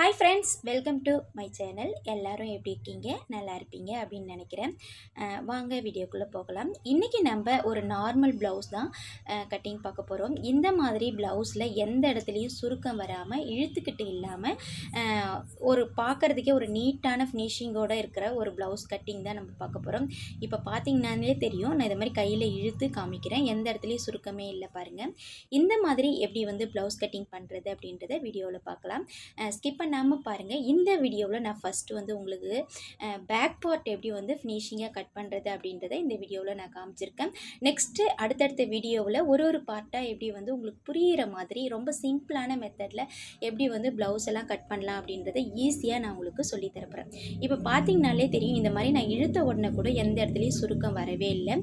Hi friends welcome to my channel எல்லோரும் எப்படி இருக்கீங்க? நல்லா இருப்பீங்க அப்படின்னு நினைக்கிறேன். வாங்க வீடியோக்குள்ளே போகலாம். இன்றைக்கி நம்ம ஒரு நார்மல் ப்ளவுஸ் தான் கட்டிங் பார்க்க போகிறோம் இந்த மாதிரி ப்ளவுஸில் எந்த இடத்துலையும் சுருக்கம் வராமல் இழுத்துக்கிட்டு இல்லாமல் ஒரு பார்க்குறதுக்கே ஒரு நீட்டான ஃபினிஷிங்கோடு இருக்கிற ஒரு ப்ளவுஸ் கட்டிங் தான் நம்ம பார்க்க போகிறோம் இப்போ பார்த்தீங்கன்னாலே தெரியும். நான் இதை மாதிரி கையில் இழுத்து காமிக்கிறேன். எந்த இடத்துலையும் சுருக்கமே இல்லை பாருங்கள் இந்த மாதிரி எப்படி வந்து ப்ளவுஸ் கட்டிங் பண்ணுறது அப்படின்றத வீடியோவில் பார்க்கலாம். ஸ்கிப் பண்ணாமல் பாருங்கள் இந்த வீடியோவில் நான் ஃபஸ்ட்டு வந்து உங்களுக்கு பேக் பார்ட் எப்படி வந்து ஃபினிஷிங்காக கட் பண்ணுறது அப்படின்றத இந்த வீடியோவில் நான் காமிச்சிருக்கேன். நெக்ஸ்ட்டு அடுத்தடுத்த வீடியோவில் ஒரு ஒரு பார்ட்டாக எப்படி வந்து உங்களுக்கு புரிகிற மாதிரி ரொம்ப சிம்பிளான மெத்தடில் எப்படி வந்து ப்ளவுஸ் எல்லாம் கட் பண்ணலாம் அப்படின்றத ஈஸியாக நான் உங்களுக்கு சொல்லி தரப்போகிறேன் இப்போ பார்த்தீங்கனாலே தெரியும் இந்த மாதிரி நான் இழுத்த உடனே கூட எந்த இடத்துலையும் சுருக்கம் வரவே இல்லை.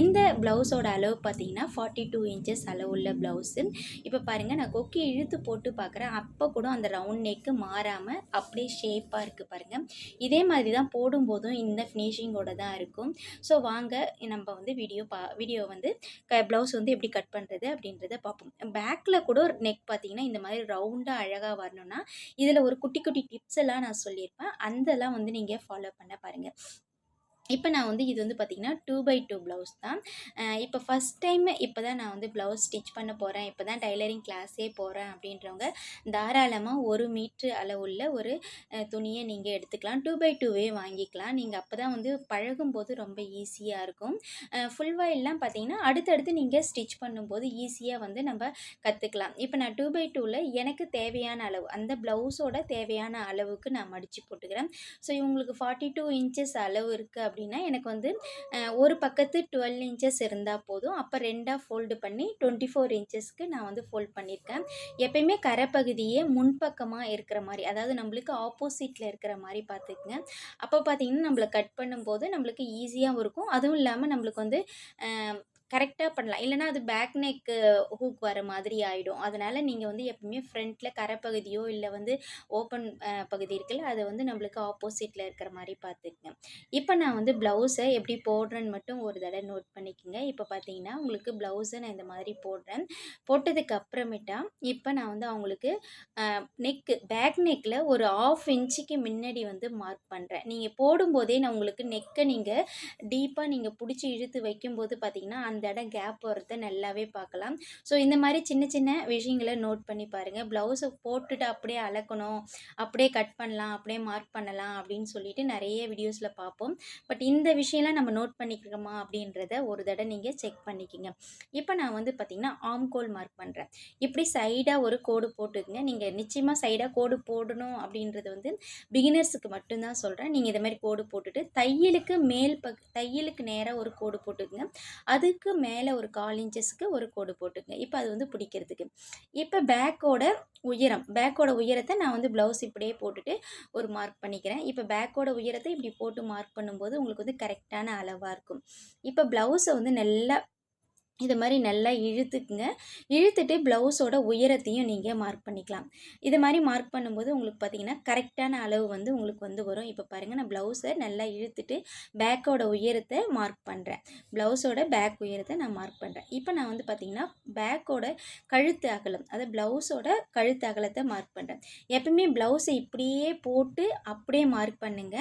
இந்த ப்ளவுஸோட அளவு பார்த்தீங்கன்னா ஃபார்ட்டி டூ இன்ச்சஸ் அளவுள்ள ப்ளவுஸு இப்போ பாருங்கள் நான் கொக்கி இழுத்து போட்டு பார்க்குறேன் அப்போ கூட அந்த ரவுண்ட் நெக்கு மாறாமல் அப்படியே ஷேப்பாக இருக்குது பாருங்கள் இதே மாதிரி தான் போடும்போதும் இந்த ஃபினிஷிங்கோட தான் இருக்கும். ஸோ வாங்க நம்ம வந்து வீடியோ பா வீடியோ வந்து க ப்ளவுஸ் வந்து எப்படி கட் பண்ணுறது அப்படின்றத பார்ப்போம். பேக்கில் கூட ஒரு நெக் பார்த்தீங்கன்னா இந்த மாதிரி ரவுண்டாக அழகாக வரணும்னா இதில் ஒரு குட்டி குட்டி டிப்ஸ் எல்லாம் நான் சொல்லியிருப்பேன். அதெல்லாம் வந்து நீங்கள் ஃபாலோ பண்ண பாருங்கள் இப்போ நான் வந்து இது வந்து பார்த்திங்கன்னா டூ பை டூ ப்ளவுஸ் தான். இப்போ ஃபஸ்ட் டைம் இப்போ தான் நான் வந்து ப்ளவுஸ் ஸ்டிச் பண்ண போகிறேன் இப்போ தான் டைலரிங் கிளாஸே போகிறேன் அப்படின்றவங்க தாராளமாக ஒரு மீட்ரு அளவுள்ள ஒரு துணியை நீங்கள் எடுத்துக்கலாம். டூ பை டூவே வாங்கிக்கலாம். நீங்கள் அப்போ தான் வந்து பழகும்போது ரொம்ப ஈஸியாக இருக்கும். ஃபுல் வாயில்லாம் பார்த்தீங்கன்னா அடுத்தடுத்து நீங்கள் ஸ்டிச் பண்ணும்போது ஈஸியாக வந்து நம்ம கற்றுக்கலாம் இப்போ நான் டூ பை டூவில் எனக்கு தேவையான அளவு அந்த ப்ளவுஸோட தேவையான அளவுக்கு நான் மடித்து போட்டுக்கிறேன். ஸோ இவங்களுக்கு ஃபார்ட்டி டூ இன்ச்சஸ் அளவு இருக்குது அப்படின்னா எனக்கு வந்து ஒரு பக்கத்து டுவெல் இன்ச்சஸ் இருந்தால் போதும். அப்போ ரெண்டாக ஃபோல்டு பண்ணி டுவெண்ட்டி ஃபோர் இன்ச்சஸ்க்கு நான் வந்து ஃபோல்ட் பண்ணியிருக்கேன் எப்பயுமே கரைப்பகுதியே முன்பக்கமாக இருக்கிற மாதிரி அதாவது நம்மளுக்கு ஆப்போசிட்டில் இருக்கிற மாதிரி பார்த்துக்குங்க. அப்போ பார்த்தீங்கன்னா நம்மளை கட் பண்ணும்போது நம்மளுக்கு ஈஸியாகவும் இருக்கும். அதுவும் இல்லாமல் நம்மளுக்கு வந்து கரெக்டாக பண்ணலாம். இல்லைனா அது பேக் நெக்கு ஹூக் வர மாதிரி ஆகிடும் அதனால் நீங்கள் வந்து எப்பவுமே ஃப்ரண்ட்டில் கரைப்பகுதியோ இல்லை வந்து ஓப்பன் பகுதி இருக்குல்ல அதை வந்து நம்மளுக்கு ஆப்போசிட்டில் இருக்கிற மாதிரி பார்த்துக்குங்க. இப்போ நான் வந்து ப்ளவுஸை எப்படி போடுறேன்னு மட்டும் ஒரு தடவை நோட் பண்ணிக்கோங்க. இப்போ பார்த்தீங்கன்னா உங்களுக்கு ப்ளவுஸை நான் இந்த மாதிரி போடுறேன். போட்டதுக்கு அப்புறமேட்டா இப்போ நான் வந்து அவங்களுக்கு நெக்கு பேக் நெக்கில் ஒரு ஆஃப் இன்ச்சுக்கு முன்னாடி வந்து மார்க் பண்ணுறேன் நீங்கள் போடும்போதே நான் உங்களுக்கு நெக்கை நீங்கள் டீப்பாக நீங்கள் பிடிச்சி இழுத்து வைக்கும்போது பார்த்தீங்கன்னா அந்த இடம் கேப் வரத நல்லாவே பார்க்கலாம். ஸோ இந்த மாதிரி சின்ன சின்ன விஷயங்களை நோட் பண்ணி பாருங்கள் ப்ளவுஸை போட்டுட்டு அப்படியே அளக்கணும் அப்படியே கட் பண்ணலாம். அப்படியே மார்க் பண்ணலாம் அப்படின்னு சொல்லிட்டு நிறைய வீடியோஸில் பார்ப்போம். பட் இந்த விஷயம்லாம் நம்ம நோட் பண்ணிக்கிறோமா அப்படின்றத ஒரு தடவை நீங்கள் செக் பண்ணிக்கோங்க. இப்போ நான் வந்து பார்த்திங்கன்னா ஆம்கோல் மார்க் பண்ணுறேன் இப்படி சைடாக ஒரு கோடு போட்டுக்குங்க. நீங்கள் நிச்சயமாக சைடாக கோடு போடணும் அப்படின்றது வந்து பிகினர்ஸுக்கு மட்டும்தான் சொல்கிறேன் நீங்கள் இதை மாதிரி கோடு போட்டுட்டு தையலுக்கு மேல் பக் தையலுக்கு நேராக ஒரு கோடு போட்டுக்குங்க. அதுக்கு மேலே ஒரு கால் இன்ச்சஸ்க்கு ஒரு கோடு போட்டுக்குங்க இப்போ அது வந்து பிடிக்கிறதுக்கு. இப்போ பேக்கோட உயரம் பேக்கோட உயரத்தை நான் வந்து ப்ளவுஸ் இப்படியே போட்டுட்டு ஒரு மார்க் பண்ணிக்கிறேன். இப்போ பேக்கோட உயரத்தை இப்படி போட்டு மார்க் பண்ணும்போது உங்களுக்கு வந்து கரெக்டான அளவாக இருக்கும். இப்போ ப்ளவுஸை வந்து நல்லா இது மாதிரி நல்லா இழுத்துக்குங்க. இழுத்துட்டு ப்ளவுஸோட உயரத்தையும் நீங்கள் மார்க் பண்ணிக்கலாம். இது மாதிரி மார்க் பண்ணும்போது உங்களுக்கு பார்த்தீங்கன்னா கரெக்டான அளவு வந்து உங்களுக்கு வந்து வரும். இப்போ பாருங்கள் நான் ப்ளவுஸை நல்லா இழுத்துட்டு பேக்கோட உயரத்தை மார்க் பண்ணுறேன் ப்ளவுஸோட பேக் உயரத்தை நான் மார்க் பண்ணுறேன் இப்போ நான் வந்து பார்த்தீங்கன்னா பேக்கோட கழுத்து அகலம் அதாவது ப்ளவுஸோட கழுத்து அகலத்தை மார்க் பண்ணுறேன் எப்பவுமே ப்ளவுஸை இப்படியே போட்டு அப்படியே மார்க் பண்ணுங்க.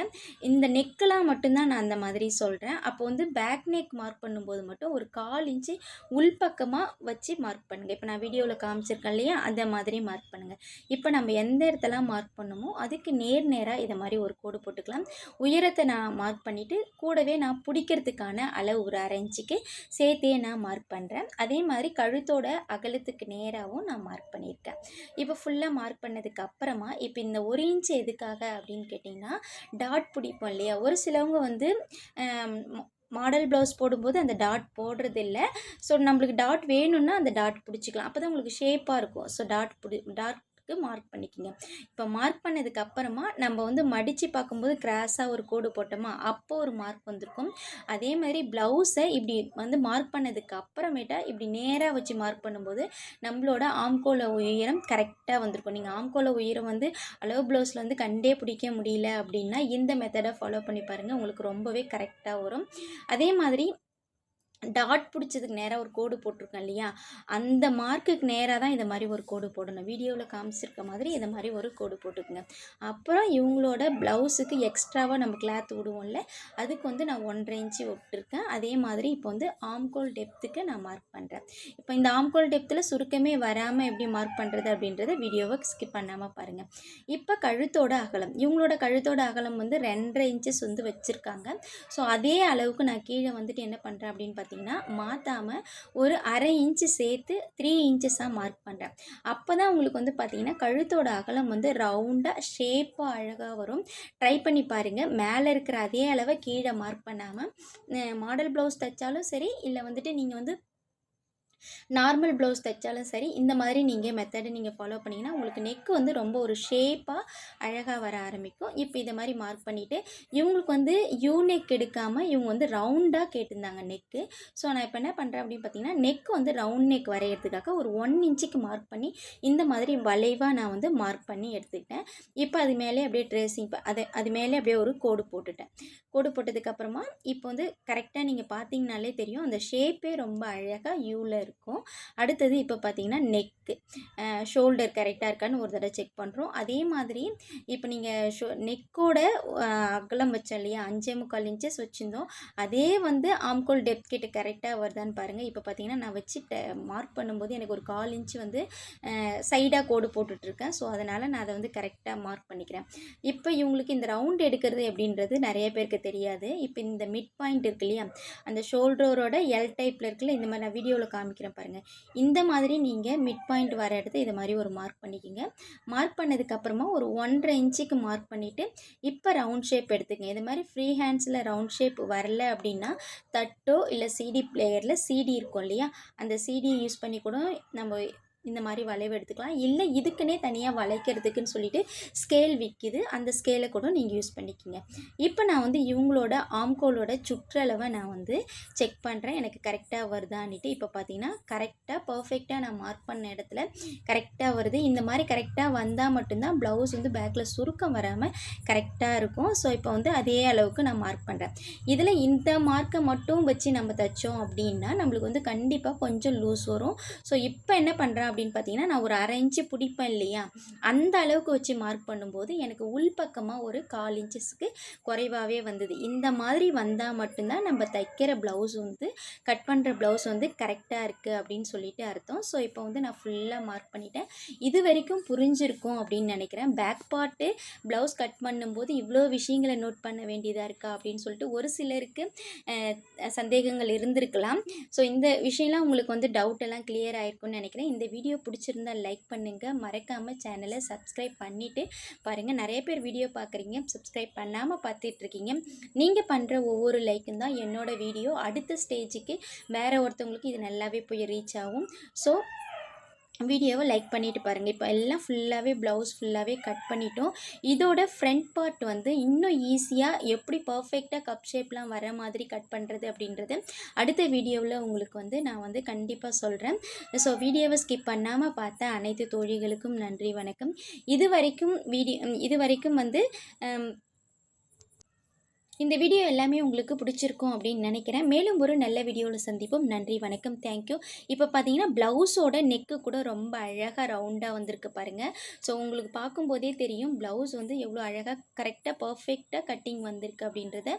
இந்த நெக்கெலாம் மட்டும்தான் நான் அந்த மாதிரி சொல்கிறேன் அப்போ வந்து பேக் நெக் மார்க் பண்ணும்போது மட்டும் ஒரு கால் இன்ச்சு உள்பக்கமாக வச்சு மார்க் பண்ணுங்கள் இப்போ நான் வீடியோவில் காமிச்சிருக்கேன் இல்லையா? அந்த மாதிரி மார்க் பண்ணுங்கள் இப்போ நம்ம எந்த இடத்தெல்லாம் மார்க் பண்ணுமோ அதுக்கு நேர் நேராக இதை மாதிரி ஒரு கோடு போட்டுக்கலாம். உயரத்தை நான் மார்க் பண்ணிவிட்டு கூடவே நான் பிடிக்கிறதுக்கான அளவு ஒரு அரை இன்ச்சுக்கு சேர்த்தே நான் மார்க் பண்ணுறேன் அதே மாதிரி கழுத்தோட அகலத்துக்கு நேராகவும் நான் மார்க் பண்ணியிருக்கேன். இப்போ ஃபுல்லாக மார்க் பண்ணதுக்கு அப்புறமா இப்போ இந்த ஒரு இன்ச் எதுக்காக அப்படின்னு கேட்டிங்கன்னா டாட் பிடிப்போம் இல்லையா? ஒரு சிலவங்க வந்து மாடல் ப்ளவுஸ் போடும்போது அந்த டாட் போடுறது இல்லை ஸோ நம்மளுக்கு டாட் வேணும்னா அந்த டாட் பிடிச்சிக்கலாம். அப்போ தான் உங்களுக்கு ஷேப்பாக இருக்கும். ஸோ டாட் பிடி டாட்க்கு மார்க் பண்ணிக்கிங்க. இப்போ மார்க் பண்ணதுக்கு அப்புறமா நம்ம வந்து மடித்து பார்க்கும்போது கிராஸாக ஒரு கோடு போட்டோமா அப்போ ஒரு மார்க் வந்திருக்கும். அதே மாதிரி ப்ளவுஸை இப்படி வந்து மார்க் பண்ணதுக்கு அப்புறமேட்டா இப்படி நேராக வச்சு மார்க் பண்ணும்போது நம்மளோட ஆம்கோல உயரம் கரெக்டாக வந்திருக்கும். நீங்கள் ஆம்கோல உயரம் வந்து அளவு ப்ளவுஸில் வந்து கண்டே பிடிக்க முடியல அப்படின்னா இந்த மெத்தடை ஃபாலோ பண்ணி பாருங்கள் உங்களுக்கு ரொம்பவே கரெக்டாக வரும். அதே மாதிரி டாட் பிடிச்சதுக்கு நேராக ஒரு கோடு போட்டிருக்கேன் இல்லையா? அந்த மார்க்குக்கு நேராக தான் இந்த மாதிரி ஒரு கோடு போடணும். வீடியோவில் காமிச்சிருக்க மாதிரி இந்த மாதிரி ஒரு கோடு போட்டுக்குங்க. அப்புறம் இவங்களோட ப்ளவுஸுக்கு எக்ஸ்ட்ராவாக நம்ம கிளாத் விடுவோம்ல அதுக்கு வந்து நான் ஒன்றரை இன்ச்சு விட்டுருக்கேன். அதே மாதிரி இப்போ வந்து ஆம்கோல் டெப்த்துக்கு நான் மார்க் பண்ணுறேன் இப்போ இந்த ஆம்கோல் டெப்த்தில் சுருக்கமே வராமல் எப்படி மார்க் பண்ணுறது அப்படின்றத வீடியோவை ஸ்கிப் பண்ணாமல் பாருங்கள் இப்போ கழுத்தோட அகலம். இவங்களோட கழுத்தோட அகலம் வந்து ரெண்டரை இன்ச்சஸ் வந்து வச்சுருக்காங்க. ஸோ அதே அளவுக்கு நான் கீழே வந்துட்டு என்ன பண்ணுறேன் அப்படின்னு பார்த்தீங்கன்னா பார்த்தீங்கன்னா மாற்றாமல் ஒரு அரை இன்ச்சு சேர்த்து த்ரீ இன்ச்சஸாக மார்க் பண்ணுறேன் அப்போ தான் உங்களுக்கு வந்து பார்த்தீங்கன்னா கழுத்தோட அகலம் வந்து ரவுண்டாக ஷேப்பாக அழகாக வரும். ட்ரை பண்ணி பாருங்கள் மேலே இருக்கிற அதே அளவை கீழே மார்க் பண்ணாமல் மாடல் ப்ளவுஸ் தைச்சாலும் சரி இல்லை வந்துட்டு நீங்கள் வந்து நார்மல் ப்ளவுஸ் தைச்சாலும் சரி இந்த மாதிரி நீங்கள் மெத்தடை நீங்கள் ஃபாலோ பண்ணிங்கன்னா உங்களுக்கு நெக்கு வந்து ரொம்ப ஒரு ஷேப்பாக அழகாக வர ஆரம்பிக்கும். இப்போ இதை மாதிரி மார்க் பண்ணிவிட்டு இவங்களுக்கு வந்து யூ நெக் எடுக்காமல் இவங்க வந்து ரவுண்டாக கேட்டிருந்தாங்க நெக்கு ஸோ நான் இப்போ என்ன பண்ணுறேன் அப்படின்னு பார்த்தீங்கன்னா நெக் வந்து ரவுண்ட் நெக் வரைகிறதுக்காக ஒரு ஒன் இன்ச்சுக்கு மார்க் பண்ணி இந்த மாதிரி வளைவாக நான் வந்து மார்க் பண்ணி எடுத்துக்கிட்டேன். இப்போ அது மேலே அப்படியே ட்ரெஸ்ஸிங் அது அது மேலே அப்படியே ஒரு கோடு போட்டுட்டேன். கோடு போட்டதுக்கப்புறமா இப்போ வந்து கரெக்டாக நீங்கள் பார்த்தீங்கனாலே தெரியும் அந்த ஷேப்பே ரொம்ப அழகாக யூவில் இருக்கும். அடுத்தது இப்போ பார்த்தீங்கன்னா நெக்கு ஷோல்டர் கரெக்டாக இருக்கான்னு ஒரு தடவை செக் பண்ணுறோம் அதே மாதிரி இப்போ நீங்கள் ஷோ நெக்கோட அகலம் வச்சோம் இல்லையா? அஞ்சே முக்கால் இன்ச்சஸ் வச்சுருந்தோம். அதே வந்து ஆம்கோல் டெப்த் கிட்ட கரெக்டாக வருதான்னு பாருங்கள் இப்போ பார்த்தீங்கன்னா நான் வச்சு மார்க் பண்ணும்போது எனக்கு ஒரு கால் இன்ச்சு வந்து சைடாக கோடு போட்டுட்ருக்கேன். ஸோ அதனால் நான் அதை வந்து கரெக்டாக மார்க் பண்ணிக்கிறேன். இப்போ இவங்களுக்கு இந்த ரவுண்ட் எடுக்கிறது அப்படின்றது நிறைய பேருக்கு தெரியாது. இப்போ இந்த மிட் பாயிண்ட் இருக்கு இல்லையா? அந்த ஷோல்டரோட எல் டைப்பில் இருக்குல்ல இந்த மாதிரி நான் வீடியோவில் காமிக்கிறேன். பாருங்கள் இந்த மாதிரி நீங்கள் மிட் பாயிண்ட் வர இடத்த இது மாதிரி ஒரு மார்க் பண்ணிக்கோங்க. மார்க் பண்ணதுக்கப்புறமா ஒரு ஒன்றரை இன்ச்சுக்கு மார்க் பண்ணிவிட்டு இப்போ ரவுண்ட் ஷேப் எடுத்துக்கங்க. இது மாதிரி ஃப்ரீ ஹேண்ட்ஸில் ரவுண்ட் ஷேப் வரல அப்படின்னா தட்டோ இல்லை சிடி பிளேயரில் சிடி இருக்கும் இல்லையா? அந்த சிடியை யூஸ் பண்ணி கூட நம்ம இந்த மாதிரி வளைவு எடுத்துக்கலாம். இல்லை இதுக்குன்னே தனியாக வளைக்கிறதுக்குன்னு சொல்லிட்டு ஸ்கேல் விற்கிது அந்த ஸ்கேலை கூட நீங்கள் யூஸ் பண்ணிக்கிங்க. இப்போ நான் வந்து இவங்களோட ஆம்கோலோட சுற்றளவை நான் வந்து செக் பண்ணுறேன் எனக்கு கரெக்டாக வருதான்னுட்டு. இப்போ பார்த்தீங்கன்னா கரெக்டாக பர்ஃபெக்டாக நான் மார்க் பண்ண இடத்துல கரெக்டாக வருது. இந்த மாதிரி கரெக்டாக வந்தால் மட்டும்தான் ப்ளவுஸ் வந்து பேக்கில் சுருக்கம் வராமல் கரெக்டாக இருக்கும். ஸோ இப்போ வந்து அதே அளவுக்கு நான் மார்க் பண்ணுறேன் இதில் இந்த மார்க்கை மட்டும் வச்சு நம்ம தைச்சோம் அப்படின்னா நம்மளுக்கு வந்து கண்டிப்பாக கொஞ்சம் லூஸ் வரும். ஸோ இப்போ என்ன பண்ணுறேன் அப்படின்னு பார்த்தீங்கன்னா நான் ஒரு அரை இன்ச்சு பிடிப்பேன் இல்லையா? அந்த அளவுக்கு வச்சு மார்க் பண்ணும்போது எனக்கு உள்பக்கமாக ஒரு கால் இன்ச்சஸ்க்கு குறைவாகவே வந்தது. இந்த மாதிரி வந்தால் மட்டும்தான் நம்ம தைக்கிற ப்ளவுஸ் வந்து கட் பண்ணுற ப்ளவுஸ் வந்து கரெக்டாக இருக்குது அப்படின்னு சொல்லிட்டு அர்த்தம். ஸோ இப்போ வந்து நான் ஃபுல்லாக மார்க் பண்ணிட்டேன். இது வரைக்கும் புரிஞ்சிருக்கும் அப்படின்னு நினைக்கிறேன். பேக் பார்ட்டு ப்ளவுஸ் கட் பண்ணும்போது இவ்வளோ விஷயங்களை நோட் பண்ண வேண்டியதாக இருக்கா அப்படின்னு சொல்லிட்டு ஒரு சிலருக்கு சந்தேகங்கள் இருந்திருக்கலாம். ஸோ இந்த விஷயம்லாம் உங்களுக்கு வந்து டவுட் எல்லாம் கிளியர் ஆயிருக்கும்னு நினைக்கிறேன். இந்த வீடியோ பிடிச்சிருந்தா லைக் பண்ணுங்கள் மறக்காமல் சேனலை சப்ஸ்கிரைப் பண்ணிவிட்டு பாருங்கள் நிறைய பேர் வீடியோ பார்க்குறீங்க. சப்ஸ்கிரைப் பண்ணாமல் பார்த்துட்ருக்கீங்க. நீங்கள் பண்ணுற ஒவ்வொரு லைக்கும் தான் என்னோடய வீடியோ அடுத்த ஸ்டேஜுக்கு வேறு ஒருத்தவங்களுக்கு இது நல்லாவே போய் ரீச் ஆகும். ஸோ வீடியோவை லைக் பண்ணிவிட்டு பாருங்கள் இப்போ எல்லாம் ஃபுல்லாகவே ப்ளவுஸ் ஃபுல்லாகவே கட் பண்ணிட்டோம். இதோட ஃப்ரண்ட் பார்ட் வந்து இன்னும் ஈஸியாக எப்படி பர்ஃபெக்டாக கப் ஷேப்லாம் வர மாதிரி கட் பண்ணுறது அப்படின்றது அடுத்த வீடியோவில் உங்களுக்கு வந்து நான் வந்து கண்டிப்பாக சொல்கிறேன் ஸோ வீடியோவை ஸ்கிப் பண்ணாமல் பார்த்த அனைத்து தோழிகளுக்கும் நன்றி வணக்கம். இது வரைக்கும் வீடியோ இது வரைக்கும் வந்து இந்த வீடியோ எல்லாமே உங்களுக்கு பிடிச்சிருக்கும் அப்படின்னு நினைக்கிறேன். மேலும் ஒரு நல்ல வீடியோவில் சந்திப்போம். நன்றி வணக்கம் தேங்க்யூ இப்போ பார்த்தீங்கன்னா ப்ளவுஸோட நெக்கு கூட ரொம்ப அழகாக ரவுண்டாக வந்திருக்கு பாருங்கள் ஸோ உங்களுக்கு பார்க்கும்போதே தெரியும் ப்ளவுஸ் வந்து எவ்வளோ அழகாக கரெக்டாக பர்ஃபெக்டாக கட்டிங் வந்திருக்கு அப்படின்றத.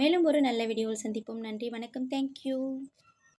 மேலும் ஒரு நல்ல வீடியோவில் சந்திப்போம். நன்றி வணக்கம் தேங்க்யூ